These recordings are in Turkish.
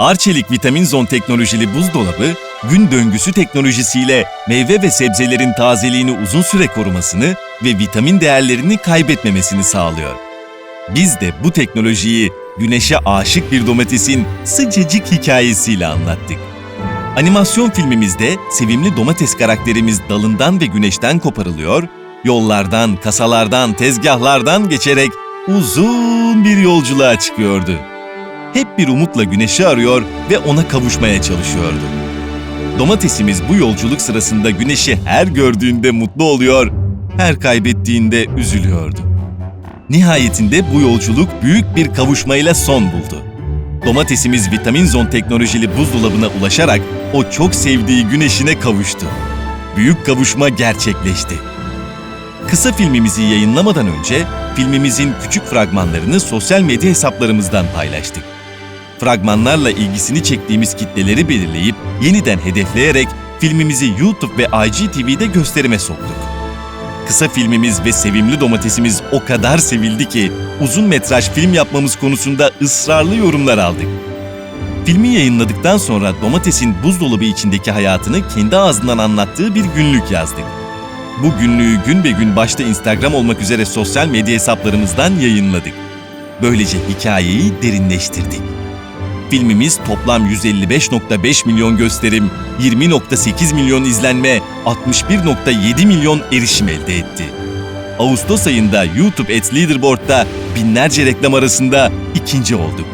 Arçelik Vitamin Zone teknolojili buzdolabı, gün döngüsü teknolojisiyle meyve ve sebzelerin tazeliğini uzun süre korumasını ve vitamin değerlerini kaybetmemesini sağlıyor. Biz de bu teknolojiyi güneşe aşık bir domatesin sıcacık hikayesiyle anlattık. Animasyon filmimizde sevimli domates karakterimiz dalından ve güneşten koparılıyor, yollardan, kasalardan, tezgahlardan geçerek uzun bir yolculuğa çıkıyordu. Hep bir umutla güneşi arıyor ve ona kavuşmaya çalışıyordu. Domatesimiz bu yolculuk sırasında güneşi her gördüğünde mutlu oluyor, her kaybettiğinde üzülüyordu. Nihayetinde bu yolculuk büyük bir kavuşmayla son buldu. Domatesimiz vitamin zon teknolojili buzdolabına ulaşarak o çok sevdiği güneşine kavuştu. Büyük kavuşma gerçekleşti. Kısa filmimizi yayınlamadan önce filmimizin küçük fragmanlarını sosyal medya hesaplarımızdan paylaştık. Fragmanlarla ilgisini çektiğimiz kitleleri belirleyip yeniden hedefleyerek filmimizi YouTube ve IGTV'de gösterime soktuk. Kısa filmimiz ve sevimli domatesimiz o kadar sevildi ki uzun metraj film yapmamız konusunda ısrarlı yorumlar aldık. Filmi yayınladıktan sonra domatesin buzdolabı içindeki hayatını kendi ağzından anlattığı bir günlük yazdık. Bu günlüğü gün be gün başta Instagram olmak üzere sosyal medya hesaplarımızdan yayınladık. Böylece hikayeyi derinleştirdik. Filmimiz toplam 155.5 milyon gösterim, 20.8 milyon izlenme, 61.7 milyon erişim elde etti. Ağustos ayında YouTube Ads Leaderboard'da binlerce reklam arasında ikinci olduk.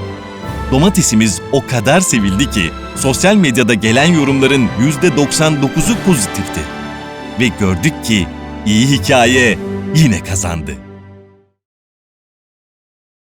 Domatesimiz o kadar sevildi ki sosyal medyada gelen yorumların %99'u pozitifti. Ve gördük ki iyi hikaye yine kazandı.